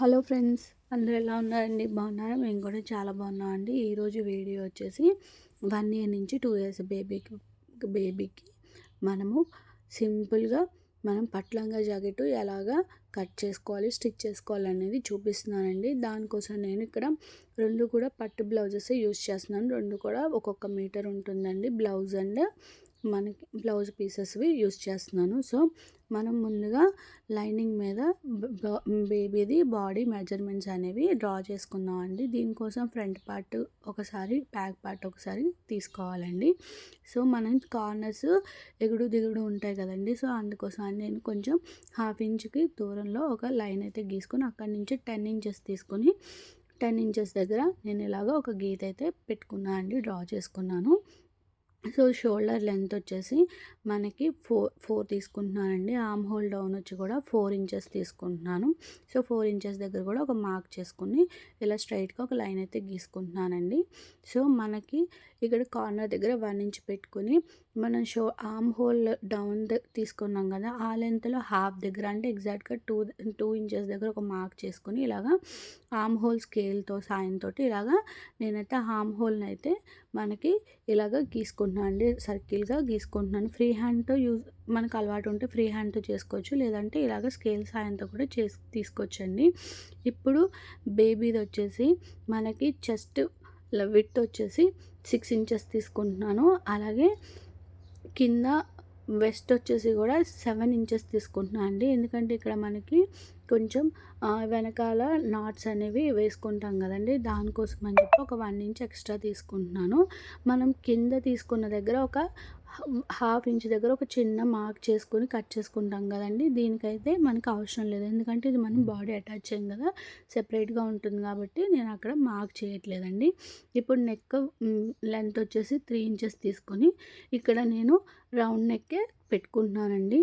Hello friends అందరు ఎలా ఉన్నారండి? బాగున్నారా? మేము కూడా చాలా బాగున్నాం అండి ఈరోజు వీడియో వచ్చేసి వన్ ఇయర్ నుంచి టూ ఇయర్స్ బేబీకి బేబీకి మనము సింపుల్గా మనం పట్లంగా జాకెట్ ఎలాగా కట్ చేసుకోవాలి స్టిచ్ చేసుకోవాలి అనేది చూపిస్తున్నానండి. దానికోసం నేను ఇక్కడ రెండు కూడా పట్టు బ్లౌజెస్ యూస్ చేస్తున్నాను. రెండు కూడా ఒక్కొక్క మీటర్ ఉంటుందండి బ్లౌజ్ అండ్ మనకి బ్లౌజ్ పీసెస్వి యూస్ చేస్తున్నాను. సో మనం ముందుగా లైనింగ్ మీద బేబీది బాడీ మెజర్మెంట్స్ అనేవి డ్రా చేసుకుందాం అండి దీనికోసం ఫ్రంట్ పార్ట్ ఒకసారి బ్యాక్ పార్ట్ ఒకసారి తీసుకోవాలండి. సో మనం కార్నర్స్ ఎగుడు దిగుడు ఉంటాయి కదండి. సో అందుకోసం నేను కొంచెం హాఫ్ ఇంచ్కి దూరంలో ఒక లైన్ అయితే గీసుకొని అక్కడి నుంచి టెన్ ఇంచెస్ తీసుకొని టెన్ ఇంచెస్ దగ్గర నేను ఇలాగ ఒక గీత అయితే పెట్టుకున్నాను అండి డ్రా చేసుకున్నాను. సో షోల్డర్ లెంత్ వచ్చేసి మనకి ఫోర్ ఫోర్ తీసుకుంటున్నానండి. ఆమ్ హోల్ డౌన్ వచ్చి కూడా ఫోర్ ఇంచెస్ తీసుకుంటున్నాను. సో ఫోర్ ఇంచెస్ దగ్గర కూడా ఒక మార్క్ చేసుకుని ఇలా స్ట్రైట్గా ఒక లైన్ అయితే గీసుకుంటున్నానండి. సో మనకి ఇక్కడ కార్నర్ దగ్గర వన్ ఇంచ్ పెట్టుకుని మనం షో ఆమ్ హోల్ డౌన్ తీసుకున్నాం కదా ఆ లెంత్లో హాఫ్ దగ్గర అంటే ఎగ్జాక్ట్గా టూ టూ ఇంచెస్ దగ్గర ఒక మార్క్ చేసుకుని ఇలాగా ఆమ్ హోల్ స్కేల్తో సాయంతో ఇలాగా నేనైతే ఆమ్ హోల్ని అయితే మనకి ఇలాగ గీసుకుంటున్నాను అండి సర్కిల్గా గీసుకుంటున్నాను. ఫ్రీ హ్యాండ్తో యూజ్ మనకు అలవాటు ఉంటే ఫ్రీ హ్యాండ్తో చేసుకోవచ్చు లేదంటే ఇలాగ స్కేల్ సాయంతో కూడా చేసి తీసుకోవచ్చండి. ఇప్పుడు బేబీది వచ్చేసి మనకి చెస్ట్ విత్ వచ్చేసి సిక్స్ ఇంచెస్ తీసుకుంటున్నాను. అలాగే కింద వెస్ట్ వచ్చేసి కూడా సెవెన్ ఇంచెస్ తీసుకుంటున్నాను అండి. ఎందుకంటే ఇక్కడ మనకి కొంచెం వెనకాల నాట్స్ అనేవి వేసుకుంటాం కదండి. దానికోసం అని చెప్పి ఒక వన్ ఇంచ్ ఎక్స్ట్రా తీసుకుంటున్నాను. మనం కింద తీసుకున్న దగ్గర ఒక హాఫ్ ఇంచ్ దగ్గర ఒక చిన్న మార్క్ చేసుకొని కట్ చేసుకుంటాం కదండి. దీనికైతే మనకు అవసరం లేదు. ఎందుకంటే ఇది మనం బాడీ అటాచ్ చేయం కదా. సెపరేట్గా ఉంటుంది కాబట్టి నేను అక్కడ మార్క్ చేయట్లేదండి. ఇప్పుడు నెక్ లెంత్ వచ్చేసి త్రీ ఇంచెస్ తీసుకొని ఇక్కడ నేను రౌండ్ నెక్కే పెట్టుకుంటున్నానండి.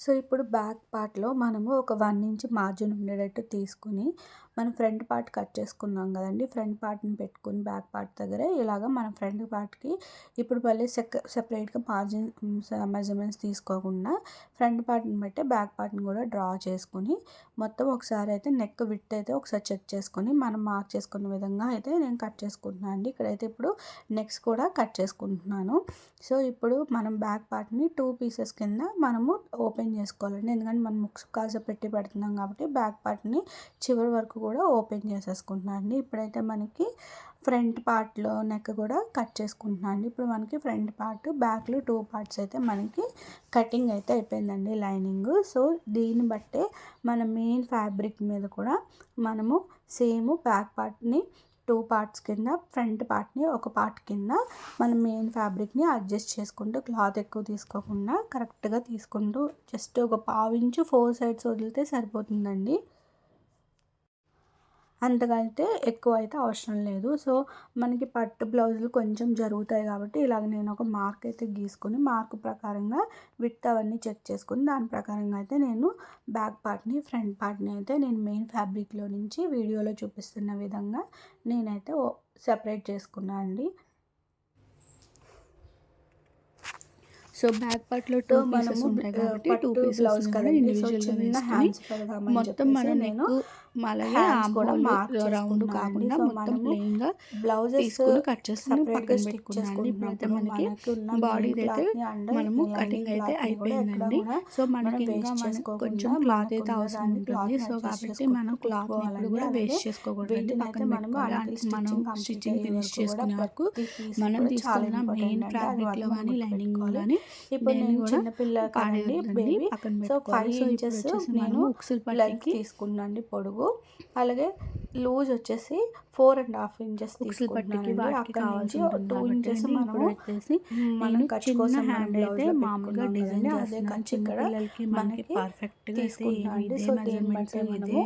సో ఇప్పుడు బ్యాక్ పార్ట్లో మనము ఒక వన్ ఇంచ్ మార్జిన్ ఉండేటట్టు తీసుకుని మనం ఫ్రంట్ పార్ట్ కట్ చేసుకున్నాం కదండి ఫ్రంట్ పార్ట్ని పెట్టుకుని బ్యాక్ పార్ట్ దగ్గర ఇలాగ మన ఫ్రంట్ పార్ట్కి ఇప్పుడు మళ్ళీ సెక సెపరేట్గా మార్జిన్ మెజర్మెంట్స్ తీసుకోకుండా ఫ్రంట్ పార్ట్ని బట్టి బ్యాక్ పార్ట్ని కూడా డ్రా చేసుకుని మొత్తం ఒకసారి అయితే నెక్ విత్ అయితే ఒకసారి చెక్ చేసుకొని మనం మార్క్ చేసుకున్న విధంగా అయితే నేను కట్ చేసుకుంటున్నాను అండి. ఇక్కడైతే ఇప్పుడు నెక్స్ కూడా కట్ చేసుకుంటున్నాను. సో ఇప్పుడు మనం బ్యాక్ పార్ట్ని టూ పీసెస్ కింద మనము ఓపెన్ చేసుకోవాలండి. ఎందుకంటే మనం ముక్స్ కాజ పెట్టి పెడుతున్నాం కాబట్టి బ్యాక్ పార్ట్ని చివరి వరకు కూడా ఓపెన్ చేసేసుకుంటున్నాను అండి. ఇప్పుడైతే మనకి ఫ్రంట్ పార్ట్లో నెక్ కూడా కట్ చేసుకుంటున్నాను అండి. ఇప్పుడు మనకి ఫ్రంట్ పార్ట్ బ్యాక్లో టూ పార్ట్స్ అయితే మనకి కటింగ్ అయితే అయిపోయిందండి లైనింగ్. సో దీన్ని బట్టే మన మెయిన్ ఫ్యాబ్రిక్ మీద కూడా మనము సేమ్ బ్యాక్ పార్ట్ని టూ పార్ట్స్ కింద ఫ్రంట్ పార్ట్ని ఒక పార్ట్ కింద మనం మెయిన్ ఫ్యాబ్రిక్ని అడ్జస్ట్ చేసుకుంటూ క్లాత్ ఎక్కువ తీసుకోకుండా కరెక్ట్గా తీసుకుంటూ జస్ట్ ఒక పావు ఇంచు ఫోర్ సైడ్స్ వదిలితే సరిపోతుందండి. అంతగా అయితే ఎక్కువ అయితే అవసరం లేదు. సో మనకి పట్టు బ్లౌజులు కొంచెం జరుగుతాయి కాబట్టి ఇలాగ నేను ఒక మార్క్ అయితే గీసుకొని మార్క్ ప్రకారంగా విత్ అవన్నీ చెక్ చేసుకుని దాని ప్రకారంగా అయితే నేను బ్యాక్ పార్ట్ని ఫ్రంట్ పార్ట్ని అయితే నేను మెయిన్ ఫ్యాబ్రిక్లో నుంచి వీడియోలో చూపిస్తున్న విధంగా నేనైతే సెపరేట్ చేసుకున్నాను అండి. సో బ్యాక్ పార్ట్లో టూ మనము ఉంటాయి కాబట్టి టూ పీస్ బ్లౌజ్ సో చిన్న హ్యాండ్స్ మొత్తం మన నేను అలాగే రౌండ్ కాకుండా మొత్తం ప్లెయిన్గా బ్లౌజ్ తీసుకుని కట్ చేసుకుని పక్కన పెట్టుకున్నాను ఇప్పుడైతే మనకి బాడీ అయితే మనము కటింగ్ అయితే అయిపోయిందండి. సో మనకి ఇంకా మనకు కొంచెం క్లాత్ అయితే అవసరం ఉంటుంది సో కాబట్టి మనం క్లాత్ ఇప్పుడు కూడా వేస్ట్ చేసుకోకూడదు పక్కన పెట్టుకోవాలి. మనం స్టిచ్చింగ్ ఫినిష్ చేసుకునే వరకు మనం తీసుకున్న మెయిన్ ఫ్యాబ్రిక్లో కానీ లైనింగ్లో కానీ ఇప్పుడు నేను చిన్న పిల్ల కాదండి బేబీ సో ఫైవ్ ఇంచెస్ నేను ఉక్సులు పల్లకి తీసుకున్నాను పొడుగు పొడుగు అలాగే లూజ్ వచ్చేసి ఫోర్ అండ్ హాఫ్ ఇంచెస్ తీసుకుంటున్నానండి. అక్కడ నుంచి టూ ఇంచెస్ ఇప్పుడు వచ్చేసి మనం ఖర్చు చిన్న కోసం హ్యాండ్ అయితే మామూలుగా డిజైన్ అదే ఖర్చు చిన్న ఇక్కడ మనకి అండి. ఇదే సో దీన్ని బట్టి ఇదే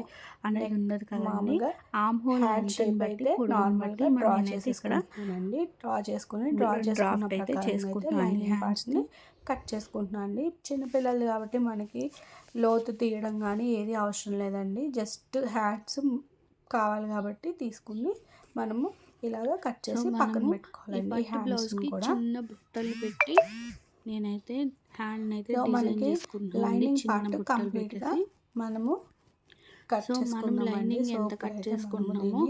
అనేది ఉండదు కదండి. మామూలుగా ఆమ్ హోల్ షేప్ అయితే నార్మల్గా డ్రా మనం నేనైతే ఇక్కడ డ్రా చేసుకుని డ్రా చేసుకున్న అయితే ప్రకారం అయితే లైనింగ్ పార్ట్స్ని కట్ చేసుకుంటున్నాను అండి. చిన్నపిల్లలు కాబట్టి మనకి లోతు తీయడం కానీ ఏది అవసరం లేదండి. జస్ట్ హ్యాండ్స్ కావాలి కాబట్టి తీసుకుని మనము ఇలాగ కట్ చేసి పక్కన పెట్టుకోవాలండి. పట్టు హ్యాండ్స్ కూడా. చిన్న బుట్టలు పెట్టి నేనైతే హ్యాండ్ అయితే మనకి లైనింగ్ పార్ట్ కంప్లీట్గా మనము సో మనం లైనింగ్ ఎంత కట్ మనము చేసుకున్నామో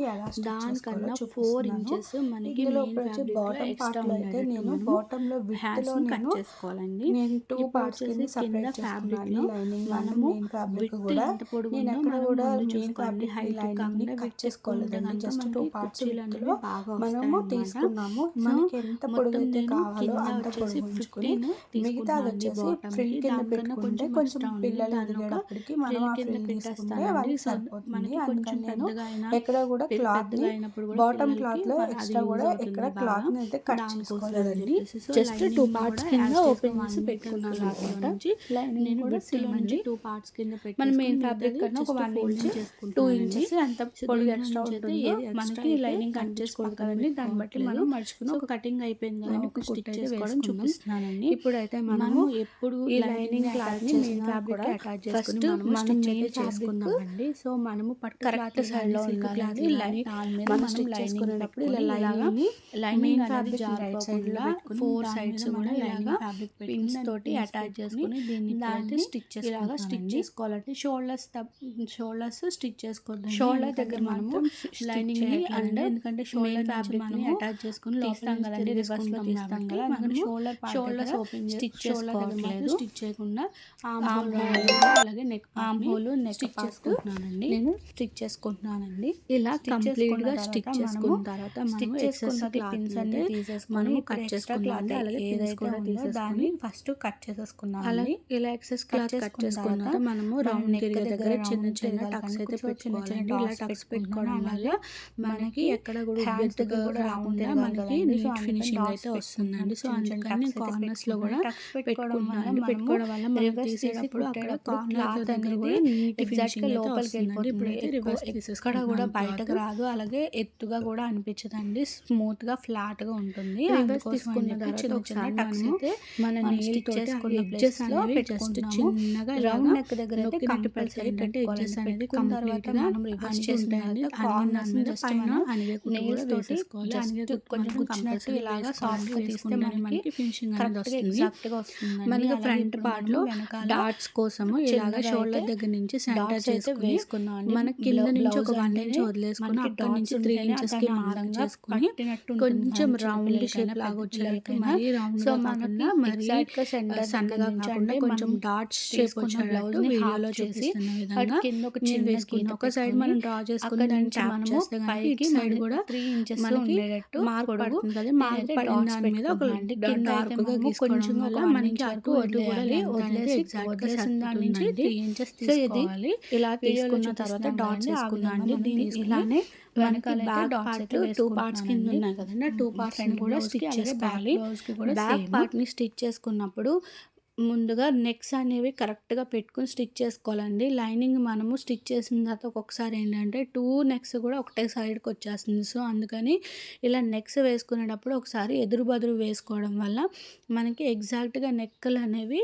దానికన్నా చేసుకోవాలో ఫోర్ ఇంచెస్ మనకి బాటమ్ ఎక్స్ట్రా అయితే నేను మనము బాటంలో విత్లో హ్యాండ్స్ని కట్ చేసుకోవాలండి. నేను టూ పార్ట్స్ కింద మనము ఫ్యాబ్రిక్ విత్ కూడా ఎంత పొడుగు నేను ఉందో ఎక్కడ మనం కూడా ముందు ఫ్యాబ్రిక్ హైట్ కాకుండా కట్ కనుక జస్ట్ టూ పార్ట్స్ బాగా మనము తీసుకున్నాము. మనకి ఎంత పొడుగు మొత్తం అయితే నేను కావాలో అంత తీసుకున్నాను వచ్చేసి ఫ్రిల్ కింద పెట్టుకుంటే కొంచెం పిల్లలు ఎదిగేటప్పటికి మనం ఆ ఫ్రిల్ తీసుకుంటే సరిపోతుంది. కొంచెం నేను ఎక్కడ కూడా కూడా బాటమ్ క్లాత్లో అది ఎక్స్ట్రా కూడా ఎక్కడ బాగా. క్లాత్ని అయితే కట్ చేసుకోలేదండి. జస్ట్ టూ పార్ట్స్ కింద ఓపెన్ చేసి పెట్టుకున్నాను అనమాట నేను కూడా నుంచి టూ పార్ట్స్ కింద మన మెయిన్ ఫ్యాబ్రిక్ కన్నా ఒక వన్ ఇంచ్ టూ. ఇంచెస్ పొడుగు దీని ఎక్స్ట్రా ఉంటుందో మనకి లైనింగ్ కట్ చేసుకోవాలి కదండి. దాన్ని బట్టి మనం సో ఒక కటింగ్ అయిపోయింది కదండి ఒక స్టిచ్ చేసుకోవడం. చూపిస్తున్నానండి. ఇప్పుడైతే మనము ఎప్పుడు ఈ lining cloth cloth main fabric attach చేసుకుని మనం స్టిచ్ మెయిన్ చేసుకున్నామండి సో మనము పట్టు కరెక్ట్ ఉండాలండి మనం స్టిచ్ చేసుకునేటప్పుడు ఇలా lining lining fabric right four sides కూడా ఇలాగా పిన్స్ తోటి అటాచ్ చేసుకుని దీన్ని స్టిచ్ ఇలాగా స్టిచ్ చేసుకోవాలండి షోల్డర్స్ షోల్డర్స్ స్టిచ్ చేసుకోవద్దు షోల్డర్ దగ్గర మనము లైనింగ్ అండ్ ఎందుకంటే షోల్డర్ ఫ్యాబ్రిక్ అటాచ్ చేసుకుని తీస్తాం కదండి రివర్స్లో తీస్తాం కదా షోల్డర్ షోల్డర్స్ ఓపెన్ స్టిచ్ చేసుకోవట్లేదు. స్టిచ్ చేయకుండా ఆర్మ్ హోల్ అలాగే neck arm hole neck stitch part చేసుకుంటున్నానండి. నేను స్టిచ్ చేసుకుంటున్నానండి. ఇలా కంప్లీట్గా స్టిచ్ చేసుకున్న తర్వాత స్టిచ్ మనం చేసుకున్న ఎక్సెస్ క్లాత్ పిన్స్ని అన్ని తీసేసుకొని మనం కట్ cloth అలాగే ఏదైతే కూడా తీసేసుకొని దాన్ని ఫస్ట్ కట్ చేసేసుకున్నాం అలాగే ఇలా ఎక్సెస్ క్లాత్ కట్ చేసుకున్న తర్వాత మనము రౌండ్ తిరిగే దగ్గర చిన్న చిన్న టక్స్ అయితే పెట్టుకోవాలండి ఇలా టక్స్. పెట్టుకోవడం వల్ల మనకి ఎక్కడ కూడా ఉబ్బెత్తుగా రాకుండా మనకి నీట్ ఫినిషింగ్ అయితే వస్తుందండి. సో అందుకని కార్నర్స్లో కూడా పెట్టుకుంటున్నాను పెట్టుకోవడం వల్ల మనం తీసేటప్పుడు అక్కడ కార్నర్ దగ్గర కూడా నీట్ ఫినిషింగ్ అయితే లోపలికి వెళ్ళిపోతుంది. ఎక్కడ కూడా. బయటకు రాదు. అలాగే ఎత్తుగా కూడా అనిపించదండి. స్మూత్గా ఫ్లాట్గా ఉంటుంది చిన్న చిన్న టక్స్ అయితే మన తోటి చేసుకున్న లో జస్ట్. చిన్నగా రౌండ్ నెక్ దగ్గర అయితే కంపల్సరీ ఎడ్జెస్ అనేది కంప్లీట్గా మనం రివర్స్ కార్నర్స్ మీద పైన తోటి కొంచెం ఇలాగా soft గా మనకి ఫినిషింగ్ అనేది వస్తుంది. ఫ్రంట్ పార్ట్లో డాట్స్ కోసము ఇలాగ షోల్డర్ దగ్గర నుంచి సెంటర్ dots అండి. మన కింద నుంచి ఒక బ్లౌజ్ వన్ ఇంచ్ వదిలేసుకుని అక్కడ నుంచి త్రీ ఇంచెస్కి మార్క్ అందంగా చేసుకుని కొంచెం రౌండ్ షేప్ లాగా వచ్చేలాగా. మరీ రౌండ్ సో మనకి మరి సన్నగా కాకుండా అంటే కొంచెం డాట్స్ షేప్ని వీడియోలో చేసి అటు కింద ఒక నేను చిన్న వేసుకున్న గీత ఒక సైడ్ మనం డ్రా చేసుకుని దాన్ని ట్యాప్ మనము చేస్తే కనుక పైకి ఇటు సైడ్ కూడా త్రీ ఇంచెస్ మనకి మార్క్ పడుతుంది కదా మార్క్ పడిన దాని మీద ఒక. కింద డార్క్గా కొంచెం one మనకి అటు కూడా అనేది వదిలేసి ఎగ్జాక్ట్గా వదిలేసిన దాని నుంచి. త్రీ ఇంచెస్ తీసుకోవాలి ఇలా తీసుకున్న తర్వాత డాట్స్ కదండి, ఆ వేసుకున్నాను విధంగా దీన్ని తీసుకుని ఇలానే మనకి బ్యాక్ పార్ట్ టూ పార్ట్స్ కింద. ఉన్నాయి కదండి. టూ పార్ట్స్ కూడా స్టిచ్ చేసుకోవాలి బ్యాక్ బ్లౌజ్కి కూడా బ్యాక్ సేమ్ పార్ట్ని స్టిచ్ చేసుకున్నప్పుడు ముందుగా నెక్స్ అనేవి కరెక్ట్గా పెట్టుకుని స్టిచ్ చేసుకోవాలండి. లైనింగ్ మనము స్టిచ్ చేసిన తర్వాత ఒక్కొక్కసారి ఏంటంటే టూ నెక్స్ కూడా ఒకటే సైడ్కి వచ్చేస్తుంది. సో అందుకని ఇలా నెక్స్ వేసుకునేటప్పుడు ఒకసారి ఎదురు బదురు వేసుకోవడం వల్ల మనకి ఎగ్జాక్ట్గా నెక్కలు అనేవి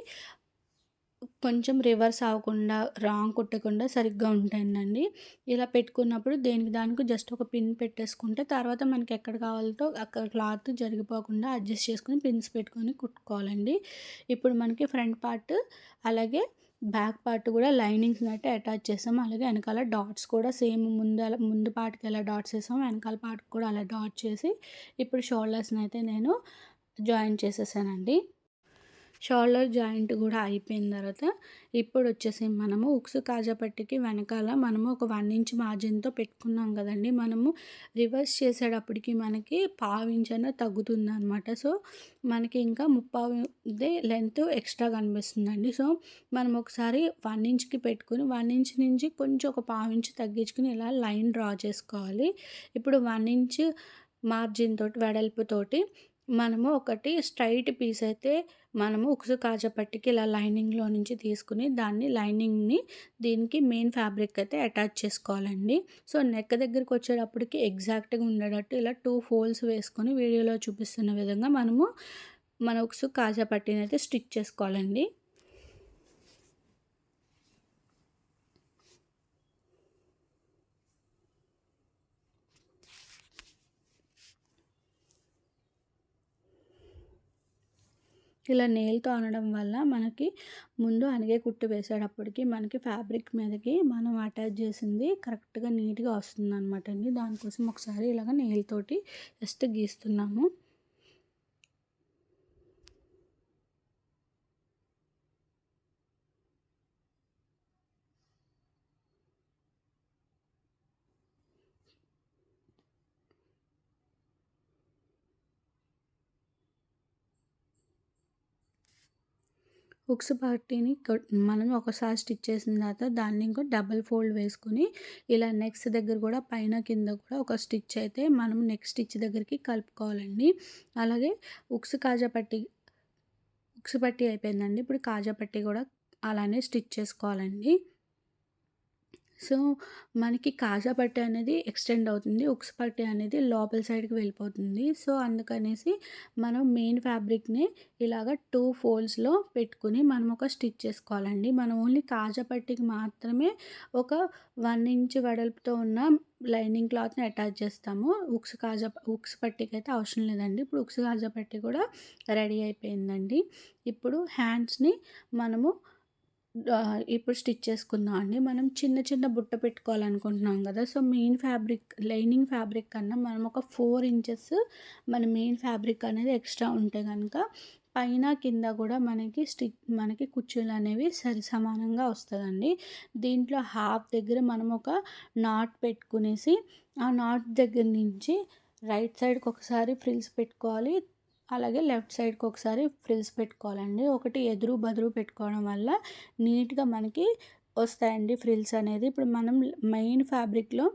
కొంచెం రివర్స్ అవ్వకుండా రాంగ్ కుట్టకుండా సరిగ్గా ఉంటాయండి. ఇలా పెట్టుకున్నప్పుడు దేనికి దానికి జస్ట్ ఒక పిన్ పెట్టేసుకుంటే తర్వాత మనకి ఎక్కడ కావాలో అక్కడ క్లాత్ జరిగిపోకుండా అడ్జస్ట్ చేసుకుని పిన్స్ పెట్టుకొని కుట్టుకోవాలండి. ఇప్పుడు మనకి ఫ్రంట్ పార్ట్ అలాగే బ్యాక్ పార్ట్ కూడా లైనింగ్స్ అయితే అటాచ్ చేసాం అలాగే వెనకాల డాట్స్ కూడా సేమ్ ముందు అలా ముందు పార్ట్కి ఎలా డాట్స్ వేసాము వెనకాల పార్ట్ కూడా అలా డాట్ చేసి ఇప్పుడు షోల్డర్స్ని అయితే నేను జాయిన్ చేసేసానండి. షోల్డర్ జాయింట్ కూడా అయిపోయిన తర్వాత ఇప్పుడు వచ్చేసి మనము ఉక్స్ కాజాపట్టికి వెనకాల మనము ఒక వన్ ఇంచ్ మార్జిన్తో పెట్టుకున్నాం కదండి మనము రివర్స్ చేసేటప్పటికి మనకి పావించన తగ్గుతుంది అనమాట సో మనకి ఇంకా ముప్పావుదే లెంత్ ఎక్స్ట్రా కనిపిస్తుందండి. సో మనం ఒకసారి వన్ ఇంచ్కి పెట్టుకుని వన్ ఇంచ్ నుంచి కొంచెం ఒక పావు తగ్గించుకుని ఇలా లైన్ డ్రా చేసుకోవాలి. ఇప్పుడు వన్ ఇంచ్ మార్జిన్ తోటి వెడల్పుతోటి మనము ఒకటి స్ట్రైట్ పీస్ అయితే మనము ఉక్సు కాజపట్టికి ఇలా లైనింగ్లో నుంచి తీసుకుని దాన్ని లైనింగ్ని దీనికి మెయిన్ ఫ్యాబ్రిక్ అయితే అటాచ్ చేసుకోవాలండి. సో నెక్ దగ్గరికి వచ్చేటప్పటికి ఎగ్జాక్ట్గా ఉండేటట్టు ఇలా టూ ఫోల్స్ వేసుకొని వీడియోలో చూపిస్తున్న విధంగా మనము మన ఉక్సు కాజాపట్టిని అయితే స్టిచ్ చేసుకోవాలండి. ఇలా నెయిల్తో అనడం వల్ల మనకి ముందు అనిగే కుట్టు వేసేటప్పటికి మనకి ఫ్యాబ్రిక్ మీదకి మనం అటాచ్ చేసింది కరెక్ట్గా నీట్గా వస్తుంది అనమాట అండి. దానికోసం ఒకసారి ఇలాగ నెయిల్ తోటి జస్ట్ గీస్తున్నాము. హుక్స్ పార్టీని మనం ఒకసారి స్టిచ్ చేసిన తర్వాత దాన్ని ఇంకో డబల్ ఫోల్డ్ వేసుకొని ఇలా నెక్స్ట్ దగ్గర కూడా పైన కింద కూడా ఒక స్టిచ్ అయితే మనం నెక్స్ట్ స్టిచ్ దగ్గరికి కలుపుకోవాలండి. అలాగే ఉక్స్ కాజా పట్టి ఉక్స్ పట్టి అయిపోయిందండి. ఇప్పుడు కాజా పట్టి కూడా అలానే స్టిచ్ చేసుకోవాలండి. సో మనకి కాజా పట్టీ అనేది ఎక్స్టెండ్ అవుతుంది. ఉక్స్ పట్టీ అనేది లోపల సైడ్కి వెళ్ళిపోతుంది. సో అందుకనేసి మనం మెయిన్ ఫ్యాబ్రిక్ని ఇలాగ టూ ఫోల్డ్స్లో పెట్టుకుని మనం ఒక స్టిచ్ చేసుకోవాలండి. మనం ఓన్లీ కాజా పట్టీకి మాత్రమే ఒక వన్ ఇంచ్ వెడల్పుతో ఉన్న లైనింగ్ క్లాత్ని అటాచ్ చేస్తాము. ఉక్స్ కాజా ఉక్స్ పట్టీకి అయితే అవసరం లేదండి. ఇప్పుడు ఉక్స్ కాజా పట్టీ కూడా రెడీ అయిపోయిందండి. ఇప్పుడు హ్యాండ్స్ని మనము ఇప్పుడు స్టిచ్ చేసుకుందాం అండి. మనం చిన్న చిన్న బుట్ట పెట్టుకోవాలనుకుంటున్నాం కదా. So main fabric lining fabric కన్నా మనం ఒక ఫోర్ ఇంచెస్ మన మెయిన్ ఫ్యాబ్రిక్ అనేది ఎక్స్ట్రా ఉంటే కనుక పైన కింద కూడా మనకి స్టిచ్ మనకి కుచ్చులు అనేవి సరి సమానంగా వస్తుందండి. దీంట్లో హాఫ్ దగ్గర మనం ఒక నాట్ పెట్టుకునేసి ఆ నాట్ దగ్గర నుంచి రైట్ సైడ్కి ఒకసారి ఫ్రిల్స్ పెట్టుకోవాలి. అలాగే లెఫ్ట్ సైడ్కి ఒకసారి ఫ్రిల్స్ పెట్టుకోవాలండి. ఒకటి ఎదురు బదురు పెట్టుకోవడం వల్ల నీట్గా మనకి వస్తాయండి ఫ్రిల్స్ అనేది. ఇప్పుడు మనం మెయిన్ ఫ్యాబ్రిక్లో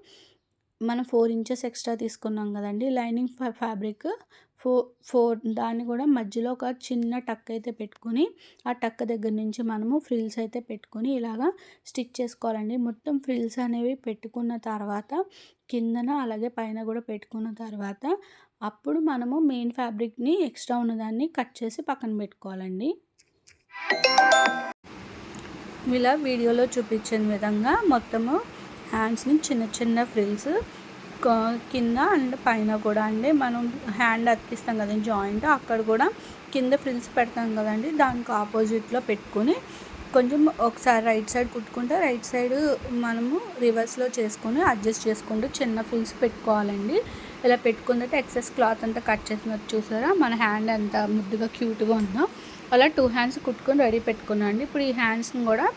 మనం ఫోర్ ఇంచెస్ ఎక్స్ట్రా తీసుకున్నాం కదండి లైనింగ్ ఫ్యాబ్రిక్ ఫోర్ ఫోర్ దాన్ని కూడా మధ్యలో ఒక చిన్న టక్ అయితే పెట్టుకుని ఆ టక్ దగ్గర నుంచి మనము ఫ్రిల్స్ అయితే పెట్టుకుని ఇలాగా స్టిచ్ చేసుకోవాలండి. మొత్తం ఫ్రిల్స్ అనేవి పెట్టుకున్న తర్వాత కిందన అలాగే పైన కూడా పెట్టుకున్న తర్వాత అప్పుడు మనము మెయిన్ ఫ్యాబ్రిక్ని ఎక్స్ట్రా ఉన్నదాన్ని కట్ చేసి పక్కన పెట్టుకోవాలండి. ఇలా వీడియోలో చూపించిన విధంగా మొత్తము హ్యాండ్స్ని చిన్న చిన్న ఫ్రిల్స్ కింద అండ్ పైన కూడా అండి. మనం హ్యాండ్ అతికిస్తాం కదండి జాయింట్. అక్కడ కూడా కింద ఫ్రిల్స్ పెడతాం కదండి. దానికి ఆపోజిట్లో పెట్టుకొని కొంచెం ఒకసారి రైట్ సైడ్ కుట్టుకుంటే రైట్ సైడ్ మనము రివర్స్లో చేసుకొని అడ్జస్ట్ చేసుకుంటూ చిన్న ఫుల్స్ పెట్టుకోవాలండి. ఇలా పెట్టుకుందంటే ఎక్సెస్ క్లాత్ అంతా కట్ చేసినట్టు చూసారా? మన హ్యాండ్ ఎంత ముద్దుగా క్యూట్గా ఉందో? అలా టూ హ్యాండ్స్ కుట్టుకొని రెడీ పెట్టుకున్నాను అండి. ఇప్పుడు ఈ హ్యాండ్స్ని కూడా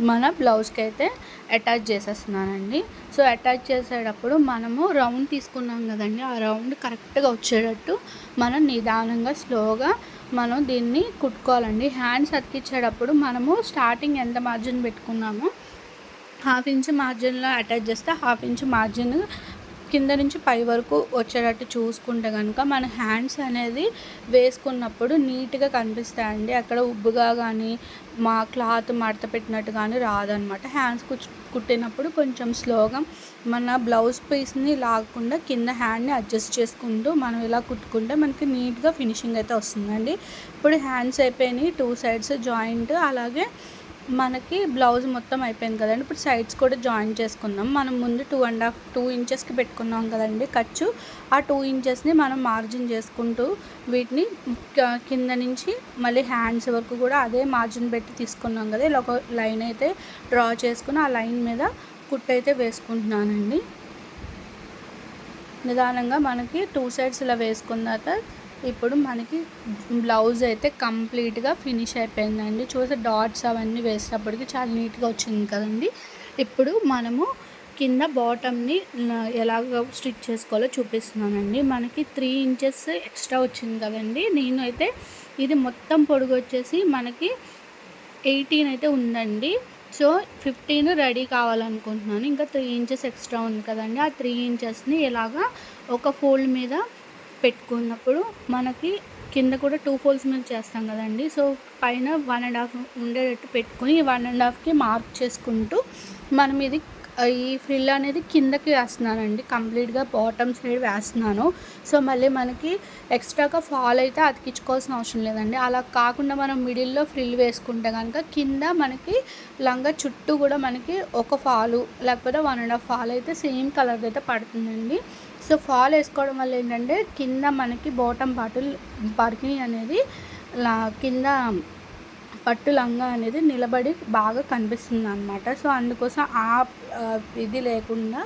మన బ్లౌజ్కి అయితే అటాచ్ చేసేస్తున్నానండి. సో అటాచ్ చేసేటప్పుడు మనము రౌండ్ తీసుకున్నాం కదండి. ఆ రౌండ్ కరెక్ట్గా వచ్చేటట్టు మనం నిదానంగా స్లోగా మనం దీన్ని కుట్టుకోవాలండి. హ్యాండ్స్ అతికిచ్చేటప్పుడు మనము స్టార్టింగ్ ఎంత మార్జిన్ పెట్టుకున్నామో హాఫ్ ఇంచ్ మార్జిన్లో అటాచ్ చేస్తే హాఫ్ ఇంచ్ మార్జిన్ కింద నుంచి పై వరకు వచ్చేటట్టు చూసుకుంటే కనుక మన హ్యాండ్స్ అనేది వేసుకున్నప్పుడు నీట్గా కనిపిస్తాయండి. అక్కడ ఉబ్బుగా కానీ మా క్లాత్ మడత పెట్టినట్టు కానీ రాదనమాట. హ్యాండ్స్ కుచ్చు కుట్టినప్పుడు కొంచెం స్లోగా మన బ్లౌజ్ పీస్ని లాగకుండా కింద హ్యాండ్ని అడ్జస్ట్ చేసుకుంటూ మనం ఇలా కుట్టుకుంటే మనకి నీట్గా ఫినిషింగ్ అయితే వస్తుందండి. ఇప్పుడు హ్యాండ్స్ అయిపోయినాయి. టూ సైడ్స్ జాయింట్ అలాగే మనకి బ్లౌజ్ మొత్తం అయిపోయింది కదండి. ఇప్పుడు సైడ్స్ కూడా జాయిన్ చేసుకుందాం. మనం ముందు టూ అండ్ హాఫ్ టూ ఇంచెస్కి పెట్టుకున్నాం కదండి. ఖర్చు ఆ టూ ఇంచెస్ని మనం మార్జిన్ చేసుకుంటూ వీటిని కింద నుంచి మళ్ళీ హ్యాండ్స్ వరకు కూడా అదే మార్జిన్ పెట్టి తీసుకున్నాం కదా. ఇలా ఒక లైన్ అయితే డ్రా చేసుకుని ఆ లైన్ మీద కుట్ అయితే వేసుకుంటున్నానండి. నిదానంగా మనకి టూ సైడ్స్ ఇలా వేసుకున్న తర్వాత ఇప్పుడు మనకి బ్లౌజ్ అయితే కంప్లీట్గా ఫినిష్ అయిపోయిందండి. చూసే డాట్స్ అవన్నీ వేసేటప్పటికి చాలా నీట్గా వచ్చింది కదండి. ఇప్పుడు మనము కింద బాటమ్ని ఎలాగ స్టిచ్ చేసుకోవాలో చూపిస్తున్నానండి. మనకి త్రీ ఇంచెస్ ఎక్స్ట్రా వచ్చింది కదండి. నేను అయితే ఇది మొత్తం పొడుగు వచ్చేసి మనకి ఎయిటీన్ అయితే ఉందండి. సో ఫిఫ్టీన్ రెడీ కావాలనుకుంటున్నాను. ఇంకా త్రీ ఇంచెస్ ఎక్స్ట్రా ఉంది కదండి. ఆ త్రీ ఇంచెస్ని ఇలాగా ఒక ఫోల్డ్ మీద పెట్టుకున్నప్పుడు మనకి కింద కూడా టూ ఫోల్స్ మీద చేస్తాం కదండి. సో పైన వన్ అండ్ హాఫ్ ఉండేటట్టు పెట్టుకుని వన్ అండ్ హాఫ్కి మార్క్ చేసుకుంటూ మనం ఇది ఈ ఫ్రిల్ అనేది కిందకి వేస్తున్నానండి. కంప్లీట్గా బాటమ్ సైడ్ వేస్తున్నాను. సో మళ్ళీ మనకి ఎక్స్ట్రాగా ఫాల్ అయితే అతికించుకోవాల్సిన అవసరం లేదండి. అలా కాకుండా మనం మిడిల్లో ఫ్రిల్ వేసుకుంటే కనుక కింద మనకి లంగా చుట్టూ కూడా మనకి ఒక ఫాలు లేకపోతే వన్ అండ్ హాఫ్ ఫాల్ అయితే సేమ్ కలర్ అయితే పడుతుందండి. సో ఫాల్ వేసుకోవడం వల్ల ఏంటంటే కింద మనకి బాటమ్ పార్ట్ పార్కింగ్ అనేది లా కింద పట్టు లంగా అనేది నిలబడి బాగా కనిపిస్తుంది అనమాట సో అందుకోసం ఆ ఇది లేకుండా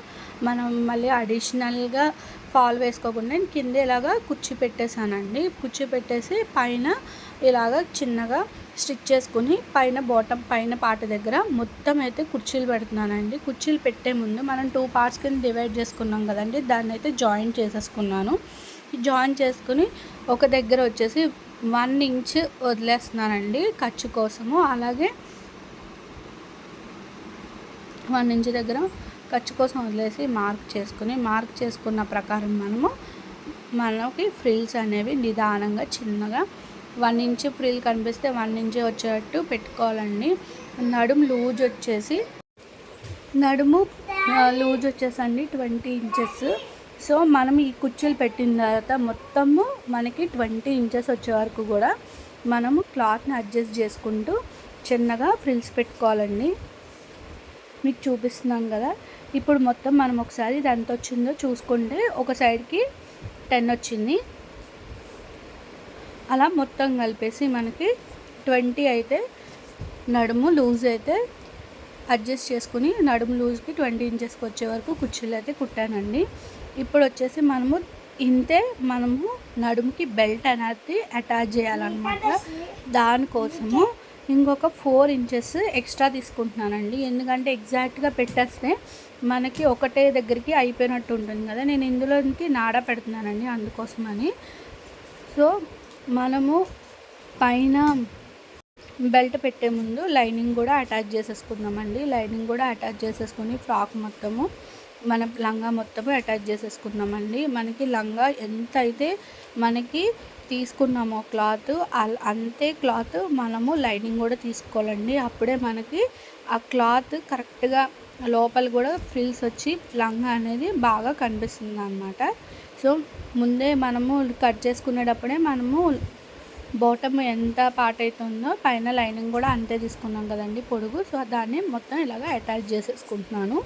మనం మళ్ళీ అడిషనల్గా ఫాల్ వేసుకోకుండా నేను కింద ఇలాగా కుర్చీ పెట్టేశానండి. కుర్చీ పెట్టేసి పైన ఇలాగ చిన్నగా స్టిచ్ చేసుకుని పైన బాటమ్ పైన పాట దగ్గర మొత్తం అయితే కుర్చీలు పెడుతున్నానండి. కుర్చీలు పెట్టే ముందు మనం టూ పార్ట్స్ కింద డివైడ్ చేసుకున్నాం కదండి దాన్ని అయితే జాయిన్ చేసేసుకున్నాను. జాయిన్ చేసుకుని ఒక దగ్గర వచ్చేసి వన్ ఇంచ్ వదిలేస్తున్నానండి ఖర్చు కోసము. అలాగే వన్ ఇంచ్ దగ్గర ఖర్చు కోసం వదిలేసి మార్క్ చేసుకుని మార్క్ చేసుకున్న ప్రకారం మనము మనకి ఫ్రిల్స్ అనేవి నిదానంగా చిన్నగా వన్ ఇంచ్ ఫ్రిల్ కనిపిస్తే వన్ ఇంచ్ వచ్చేటట్టు పెట్టుకోవాలండి. నడుము లూజ్ వచ్చేసి నడుము లూజ్ వచ్చేసండి ట్వంటీ ఇంచెస్. సో మనం ఈ కుర్చీలు పెట్టిన తర్వాత మొత్తము మనకి ట్వంటీ ఇంచెస్ వచ్చే వరకు కూడా మనము క్లాత్ని అడ్జస్ట్ చేసుకుంటూ చిన్నగా ఫ్రిల్స్ పెట్టుకోవాలండి. మీకు చూపిస్తున్నాం కదా. ఇప్పుడు మొత్తం మనం ఒకసారి ఇది ఎంత వచ్చిందో చూసుకుంటే ఒక సైడ్కి టెన్ వచ్చింది. అలా మొత్తం కలిపేసి మనకి ట్వంటీ అయితే నడుము లూజ్ అయితే అడ్జస్ట్ చేసుకుని నడుము లూజ్కి ట్వంటీ ఇంచెస్కి వచ్చే వరకు కుర్చీలు అయితే కుట్టానండి. ఇప్పుడు వచ్చేసి మనము ఇంతే మనము నడుముకి బెల్ట్ అనేది అటాచ్ చేయాలన్నమాట. దానికోసము ఇంకొక ఫోర్ ఇంచెస్ ఎక్స్ట్రా తీసుకుంటున్నానండి. ఎందుకంటే ఎగ్జాక్ట్గా పెట్టేస్తే మనకి ఒకటే దగ్గరికి అయిపోయినట్టు ఉంటుంది కదా. నేను ఇందులోకి నాడ పెడుతున్నానండి అందుకోసమని. సో మనము పైన బెల్ట్ పెట్టే ముందు లైనింగ్ కూడా అటాచ్ చేసేసుకుందామండి. లైనింగ్ కూడా అటాచ్ చేసేసుకుని ఫ్రాక్ మొత్తము మన లంగా మొత్తము అటాచ్ చేసేసుకున్నామండి. మనకి లంగా ఎంత అయితే మనకి తీసుకున్నామో క్లాత్ అంతే క్లాత్ మనము లైనింగ్ కూడా తీసుకోవాలండి. అప్పుడే మనకి ఆ క్లాత్ కరెక్ట్గా లోపల కూడా ఫ్రిల్స్ వచ్చి లంగా అనేది బాగా కనిపిస్తుంది అనమాట సో ముందే మనము కట్ చేసుకునేటప్పుడే మనము బాటమ్ ఎంత పార్ట్ అవుతుందో పైన లైనింగ్ కూడా అంతే తీసుకున్నాం కదండి పొడుగు. సో దాన్ని మొత్తం ఇలాగ అటాచ్ చేసేసుకుంటున్నాను.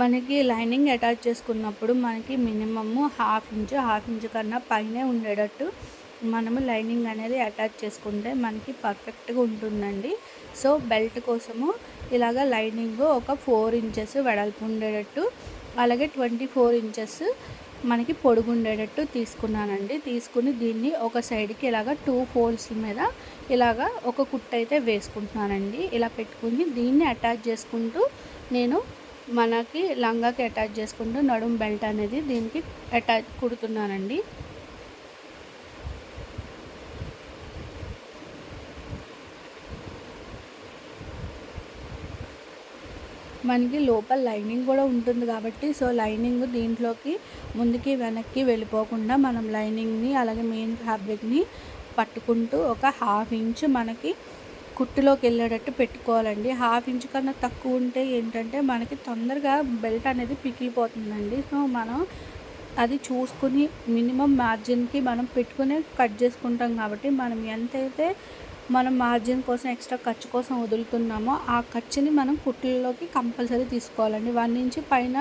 మనకి లైనింగ్ అటాచ్ చేసుకున్నప్పుడు మనకి minimum half inch half inch కన్నా పైనే ఉండేటట్టు మనము లైనింగ్ అనేది అటాచ్ చేసుకుంటే మనకి పర్ఫెక్ట్గా ఉంటుందండి. సో బెల్ట్ కోసము ఇలాగ లైనింగ్ ఒక ఫోర్ ఇంచెస్ వెడల్పు ఉండేటట్టు అలాగే ట్వంటీ ఫోర్ ఇంచెస్ మనకి పొడుగు ఉండేటట్టు తీసుకున్నానండి. తీసుకుని దీన్ని ఒక సైడ్కి ఇలాగ టూ ఫోల్స్ మీద ఇలాగ ఒక కుట్ట అయితే వేసుకుంటున్నానండి. ఇలా పెట్టుకుని దీన్ని అటాచ్ చేసుకుంటూ నేను మనకి లంగాకి అటాచ్ చేసుకుంటూ నడుం బెల్ట్ అనేది దీనికి అటాచ్ కుడుతున్నానండి. మనకి లోపల లైనింగ్ కూడా ఉంటుంది కాబట్టి సో లైనింగ్ దీంట్లోకి ముందుకి వెనక్కి వెళ్ళిపోకుండా మనం లైనింగ్ని అలాగే మెయిన్ ఫ్యాబ్రిక్ని పట్టుకుంటూ ఒక హాఫ్ ఇంచ్ మనకి కుట్టులోకి వెళ్ళేటట్టు పెట్టుకోవాలండి. హాఫ్ ఇంచ్ కన్నా తక్కువ ఉంటే ఏంటంటే మనకి తొందరగా బెల్ట్ అనేది పికిలిపోతుందండి. సో మనం అది చూసుకుని మినిమం మార్జిన్కి మనం పెట్టుకునే కట్ చేసుకుంటాం కాబట్టి మనం ఎంతైతే మనం మార్జిన్ కోసం ఎక్స్ట్రా ఖర్చు కోసం వదులుతున్నామో ఆ ఖర్చుని మనం కుట్లలోకి కంపల్సరీ తీసుకోవాలండి. వన్ ఇంచ్ పైన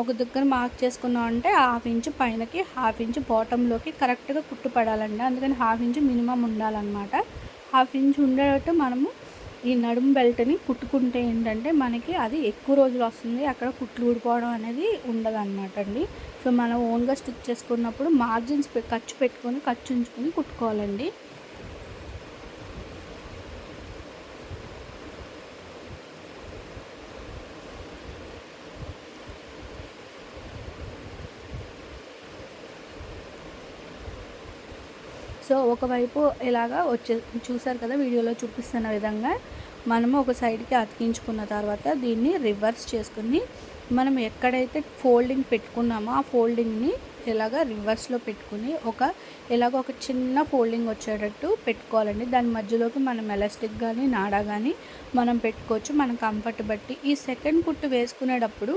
ఒక దగ్గర మార్క్ చేసుకున్నాం అంటే హాఫ్ ఇంచ్ పైనకి హాఫ్ ఇంచ్ బాటంలోకి కరెక్ట్గా కుట్టు పడాలండి అందుకని హాఫ్ ఇంచ్ మినిమం ఉండాలన్నమాట. హాఫ్ ఇంచ్ ఉండేటట్టు మనము ఈ నడుము బెల్ట్ని కుట్టుకుంటే ఏంటంటే మనకి అది ఎక్కువ రోజులు వస్తుంది. అక్కడ కుట్లు ఊడిపోవడం అనేది ఉండదు అనమాట అండి. సో మనం ఓన్గా స్టిచ్ చేసుకున్నప్పుడు మార్జిన్స్ ఖర్చు పెట్టుకొని ఖర్చు ఉంచుకొని కుట్టుకోవాలండి. సో ఒకవైపు ఇలాగా వచ్చే చూసారు కదా వీడియోలో చూపిస్తున్న విధంగా మనము ఒక సైడ్కి అతికించుకున్న తర్వాత దీన్ని రివర్స్ చేసుకుని మనం ఎక్కడైతే ఫోల్డింగ్ పెట్టుకున్నామో ఆ ఫోల్డింగ్ని ఇలాగ రివర్స్లో పెట్టుకుని ఒక ఇలాగ ఒక చిన్న ఫోల్డింగ్ వచ్చేటట్టు పెట్టుకోవాలండి. దాని మధ్యలోకి మనం ఎలాస్టిక్ కానీ నాడా కానీ మనం పెట్టుకోవచ్చు. మన కంఫర్ట్ బట్టి. ఈ సెకండ్ కుట్టు వేసుకునేటప్పుడు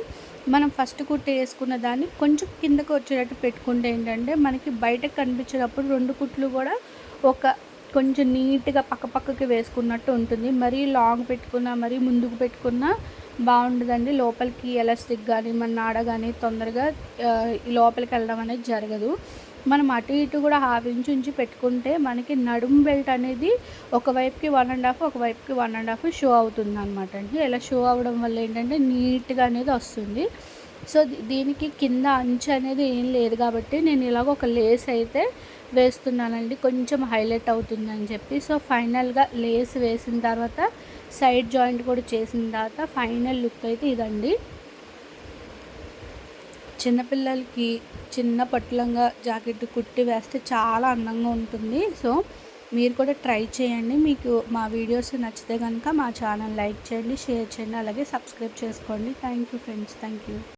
మనం ఫస్ట్ కుట్టు వేసుకున్న దాన్ని కొంచెం కిందకు వచ్చేటట్టు పెట్టుకుంటే ఏంటంటే మనకి బయటకు కనిపించేటప్పుడు రెండు కుట్లు కూడా ఒక కొంచెం నీట్గా పక్కపక్కకి వేసుకున్నట్టు ఉంటుంది. మరీ లాంగ్ పెట్టుకున్నా మరీ ముందుకు పెట్టుకున్నా బాగుండదండి. లోపలికి ఎలాస్టిక్ కానీ మన నాడ కానీ తొందరగా లోపలికి వెళ్ళడం అనేది జరగదు. మనం అటు ఇటు కూడా హాఫ్ ఇంచ్ ఉంచి పెట్టుకుంటే మనకి నడుము బెల్ట్ అనేది ఒకవైపుకి వన్ అండ్ హాఫ్ ఒకవైపుకి వన్ అండ్ హాఫ్ షో అవుతుంది అనమాట అండి. ఇలా షో అవ్వడం వల్ల ఏంటంటే నీట్గా అనేది వస్తుంది. సో దీనికి కింద అంచు అనేది ఏం లేదు కాబట్టి నేను ఇలాగ ఒక లేస్ అయితే వేస్తున్నానండి. కొంచెం హైలైట్ అవుతుందని చెప్పి. సో ఫైనల్గా లేస్ వేసిన తర్వాత సైడ్ జాయింట్ కూడా చేసిన తర్వాత ఫైనల్ లుక్ అయితే ఇదండి. చిన్నపిల్లలకి చిన్న పట్టులంగా జాకెట్ కుట్టి వేస్తే చాలా అందంగా ఉంటుంది. సో మీరు కూడా ట్రై చేయండి. మీకు మా వీడియోస్ నచ్చితే కనుక మా ఛానల్ లైక్ చేయండి షేర్ చేయండి అలాగే సబ్స్క్రైబ్ చేసుకోండి. Thank you friends. Thank you.